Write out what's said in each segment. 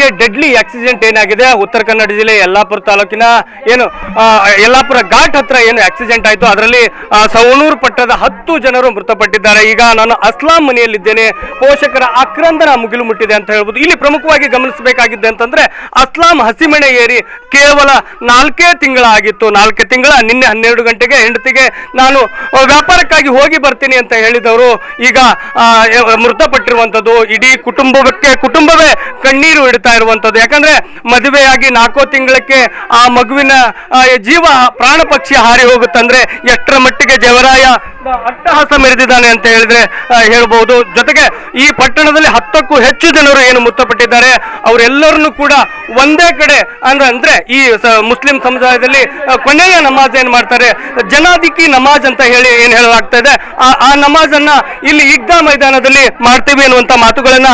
ಬೆಳಗ್ಗೆ deadly accident ಏನಾಗಿದೆ? ಉತ್ತರ ಕನ್ನಡ ಜಿಲ್ಲೆ ಯಲ್ಲಾಪುರ ತಾಲೂಕಿನ ಏನು ಯಲ್ಲಾಪುರ ಘಾಟ್ ಹತ್ರ ಏನು ಆಕ್ಸಿಡೆಂಟ್ ಆಯಿತು? ಅದರಲ್ಲಿ ಸವಣೂರು ಪಟ್ಟದ ಹತ್ತು ಜನರು ಮೃತಪಟ್ಟಿದ್ದಾರೆ. ಈಗ ನಾನು ಅಸ್ಲಾಂ ಮನೆಯಲ್ಲಿದ್ದೇನೆ. ಪೋಷಕರ ಆಕ್ರಂದನ ಮುಗಿಲು ಮುಟ್ಟಿದೆ ಅಂತ ಹೇಳ್ಬೋದು. ಇಲ್ಲಿ ಪ್ರಮುಖವಾಗಿ ಗಮನಿಸಬೇಕಾಗಿದ್ದೆ ಅಂತಂದ್ರೆ, ಅಸ್ಲಾಂ ಹಸಿಮಣೆ ಏರಿ ಕೇವಲ ನಾಲ್ಕೇ ತಿಂಗಳ ಆಗಿತ್ತು. ನಾಲ್ಕೇ ತಿಂಗಳ, ನಿನ್ನೆ ಹನ್ನೆರಡು ಗಂಟೆಗೆ ಹೆಂಡತಿಗೆ ನಾನು ವ್ಯಾಪಾರಕ್ಕಾಗಿ ಹೋಗಿ ಬರ್ತೀನಿ ಅಂತ ಹೇಳಿದವರು ಈಗ ಮೃತಪಟ್ಟಿರುವಂತದ್ದು ಇಡೀ ಕುಟುಂಬಕ್ಕೆ, ಕುಟುಂಬವೇ ಕಣ್ಣೀರು ಇಡ್ತಾ ಇರುವಂಥದ್ದು. ಯಾಕಂದ್ರೆ ಮದುವೆಯಾಗಿ ನಾಲ್ಕೋ ತಿಂಗಳಕ್ಕೆ ಆ ಮಗುವಿನ ಜೀವ ಪ್ರಾಣ ಪಕ್ಷಿ ಹಾರಿ ಹೋಗುತ್ತಂದ್ರೆ ಎಷ್ಟರ ಮಟ್ಟಿಗೆ ಜವರಾಯ ಅಟ್ಟಹಾಸ ಮೆರೆದಿದ್ದಾನೆ ಅಂತ ಹೇಳಿದ್ರೆ ಹೇಳ್ಬಹುದು ಜೊತೆಗೆ ಈ ಪಟ್ಟಣದಲ್ಲಿ ಹತ್ತಕ್ಕೂ ಹೆಚ್ಚು ಜನರು ಏನು ಮೃತಪಟ್ಟಿದ್ದಾರೆ. ಅವರೆಲ್ಲರನ್ನು ಕೂಡ ಒಂದೇ ಕಡೆ ಅಂದ್ರೆ ಅಂದ್ರೆ ಈ ಮುಸ್ಲಿಂ ಸಮುದಾಯದಲ್ಲಿ ಕೊನೆಯ ನಮಾಜ್ ಏನ್ ಮಾಡ್ತಾರೆ? ಜನಾದಿಕಿ ನಮಾಜ್ ಅಂತ ಹೇಳಿ ಏನ್ ಹೇಳಲಾಗ್ತಾ ಇದೆ. ಆ ನಮಾಜ್ ಇಲ್ಲಿ ಈಗ್ದಾ ಮೈದಾನದಲ್ಲಿ ಮಾಡ್ತೀವಿ ಅನ್ನುವಂತ ಮಾತುಗಳನ್ನ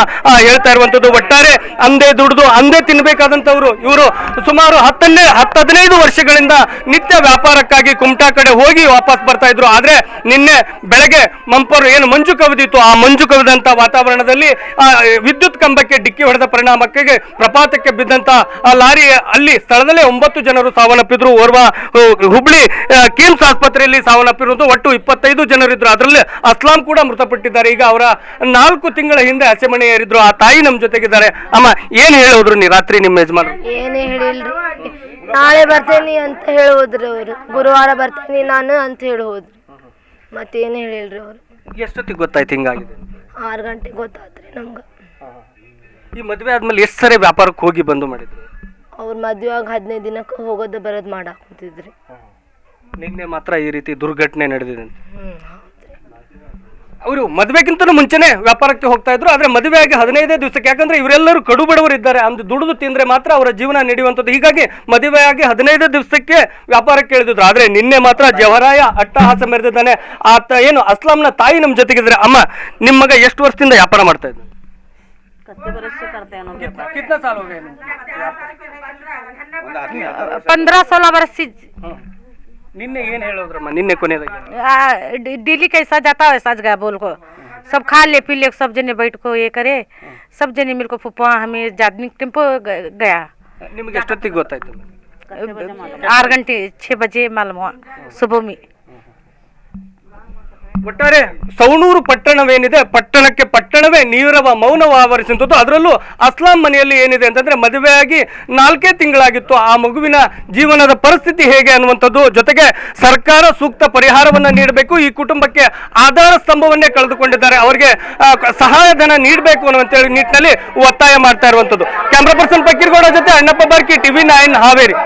ಹೇಳ್ತಾ ಇರುವಂತದ್ದು ಒಟ್ಟಾರೆ ಅಂದೇ ದುಡಿದು, ಅಂದೇ ತಿನ್ಬೇಕಾದಂತವ್ರು ಇವರು ಸುಮಾರು ಹತ್ತನ್ನೇ ಹತ್ತು ಹದಿನೈದು ವರ್ಷಗಳಿಂದ ನಿತ್ಯ ವ್ಯಾಪಾರಕ್ಕಾಗಿ ಕುಮಟಾ ಕಡೆ ಹೋಗಿ ವಾಪಸ್ ಬರ್ತಾ ಇದ್ರು. ಆದ್ರೆ ನಿನ್ನೆ ಬೆಳಗ್ಗೆ ಮಂಪರು ಏನು ಮಂಜು ಕವಿದಿತ್ತು, ಆ ಮಂಜು ಕವಿದಂತ ವಾತಾವರಣದಲ್ಲಿ ವಿದ್ಯುತ್ ಕಂಬಕ್ಕೆ ಡಿಕ್ಕಿ ಹೊಡೆದ ಪರಿಣಾಮಕ್ಕೆ ಪ್ರಪಾತಕ್ಕೆ ಬಿದ್ದಂತ ಆ ಲಾರಿ ಅಲ್ಲಿ ಸ್ಥಳದಲ್ಲೇ ಒಂಬತ್ತು ಜನರು ಸಾವನ್ನಪ್ಪಿದ್ರು. ಓರ್ವ ಹುಬ್ಳಿ ಕಿಮ್ಸ್ ಆಸ್ಪತ್ರೆಯಲ್ಲಿ ಸಾವನ್ನಪ್ಪಿರುವುದು ಒಟ್ಟು ಇಪ್ಪತ್ತೈದು ಜನರಿದ್ರು. ಅದರಲ್ಲಿ ಅಸ್ಲಾಂ ಕೂಡ ಮೃತಪಟ್ಟಿದ್ದಾರೆ. ಈಗ ಅವರ ನಾಲ್ಕು ತಿಂಗಳ ಹಿಂದೆ ಹಸೆಮಣೆ ಏರಿದ್ರು ಆ ತಾಯಿ ನಮ್ಮ ಜೊತೆಗಿದ್ದಾರೆ. ಅಮ್ಮ ಏನ್ ಹೇಳೋದ್ರು ನೀ ರಾತ್ರಿ ನಿಮ್ಮ ಯಜಮಾನ ಏನೇ ಹೇಳಿಲ್ರಿ. ನಾಳೆ ಬರ್ತೇನೆ ಅಂತ ಹೇಳೋದ್ರಿ ಅವರು. ಗುರುವಾರ ಬರ್ತೇನೆ ನಾನು ಅಂತ ಹೇಳೋದ್ರಿ. ಮತ್ತೇನು ಹೇಳಿಲ್ರಿ ಅವರು. ಎಷ್ಟೊತ್ತಿಗೆ ಗೊತ್ತಾಯ್ತು ಹಿಂಗಾಗಿದೆ? ಆರು ಗಂಟೆಗೆ ಗೊತ್ತಾತ್ರಿ ನಮ್ಗೆ. ಈ ಮದುವೆ ಆದ್ಮೇಲೆ ಎಷ್ಟು ಸರಿ ವ್ಯಾಪಾರಕ್ಕೆ ಹೋಗಿ ಬಂದು ಮಾಡಿದ್ರು? ಅವ್ರ ಮದುವೆ ಆಗಿ ಹದಿನೈದು ದಿನಕ್ಕೆ ಹೋಗೋದು ಬರೋದು ಮಾಡಾಕ್ತಿದ್ರಿ ನಿನ್ನೆ ಮಾತ್ರ ಈ ರೀತಿ ದುರ್ಘಟನೆ ನಡೆದಿದೆ ಅಂತ. ಹ್ಞೂ ಅವರು ಮದುವೆಗಿಂತ ಮುಂಚೆನೆ ವ್ಯಾಪಾರಕ್ಕೆ ಹೋಗ್ತಾ ಇದ್ರು ಆದ್ರೆ ಆಗಿ ಹದಿನೈದೇ ದಿವಸಕ್ಕೆ ಯಾಕಂದ್ರೆ ಇವರೆಲ್ಲರೂ ಕಡು ಬಡವರು ಇದ್ದಾರೆ ಅಂದು ದುಡಿದು ತಿಂದ್ರೆ ಮಾತ್ರ ಅವರ ಜೀವನ ನಡೆಯುವಂಥದ್ದು. ಹೀಗಾಗಿ ಮದುವೆಯಾಗಿ ಹದಿನೈದೇ ದಿವಸಕ್ಕೆ ವ್ಯಾಪಾರಕ್ಕೆ ಇಳಿದಿದ್ರು. ಆದ್ರೆ ನಿನ್ನೆ ಮಾತ್ರ ಜವರಾಯ ಅಟ್ಟಹಾಸ ಮೆರೆದಿದ್ದಾನೆ. ಆತ ಏನು ಅಸ್ಲಾಂನ ತಾಯಿ ನಮ್ಮ ಜೊತೆಗಿದ್ರೆ ಅಮ್ಮ ನಿಮ್ಮ ಮಗ ಎಷ್ಟು ವರ್ಷದಿಂದ ವ್ಯಾಪಾರ ಮಾಡ್ತಾ ಇದ್ದ कितने बरस से करते हैं लोग व्यापार ಕಿತ್ನಾ ಸಾಲ ಹೋಗ पंद्रह सोलह बरस से ನಿನ್ನೆ ಏನ್ ಹೇಳೋದ್ರಮ್ಮ ನಿನ್ನೆ ಕೊನೆಯದಾಗಿ आ, डी- डेली कैसा जाता वैसा गया बोल को सब खा ले पी ले सब जने बैठ को ये करे सब जने मिल को फुफा हमें जादनी टेम्पो ग- गया ನಿಮ್ಗೆ ಎಷ್ಟೊತ್ತಿಗೆ ಗೊತ್ತಾಯ್ತು आठ घंटे छः बजे मालूम हुआ सुबह में ಒಟ್ಟಾರೆ ಸೌನೂರು ಪಟ್ಟಣವೇನಿದೆ, ಪಟ್ಟಣಕ್ಕೆ ಪಟ್ಟಣವೇ ನೀರವ ಮೌನವ ಆವರಿಸಿದ್ದು ಅದರಲ್ಲೂ ಅಸ್ಲಾಂ ಮನೆಯಲ್ಲಿ ಏನಿದೆ ಅಂತಂದ್ರೆ ಮದುವೆಯಾಗಿ ನಾಲ್ಕೇ ತಿಂಗಳಾಗಿತ್ತು. ಆ ಮಗುವಿನ ಜೀವನದ ಪರಿಸ್ಥಿತಿ ಹೇಗೆ ಅನ್ನುವಂಥದ್ದು. ಜೊತೆಗೆ ಸರ್ಕಾರ ಸೂಕ್ತ ಪರಿಹಾರವನ್ನು ನೀಡಬೇಕು. ಈ ಕುಟುಂಬಕ್ಕೆ ಆಧಾರ ಸ್ತಂಭವನ್ನೇ ಕಳೆದುಕೊಂಡಿದ್ದಾರೆ. ಅವರಿಗೆ ಸಹಾಯಧನ ನೀಡಬೇಕು ಅನ್ನುವಂತ ನಿಟ್ಟಿನಲ್ಲಿ ಒತ್ತಾಯ ಮಾಡ್ತಾ ಇರುವಂಥದ್ದು. ಕ್ಯಾಮ್ರಾ ಪರ್ಸನ್ ಪಕ್ಕೀರ್ಗೌಡ ಜೊತೆ ಅಣ್ಣಪ್ಪ ಬಾರ್ಕಿ, ಟಿವಿ ನೈನ್ ಹಾವೇರಿ.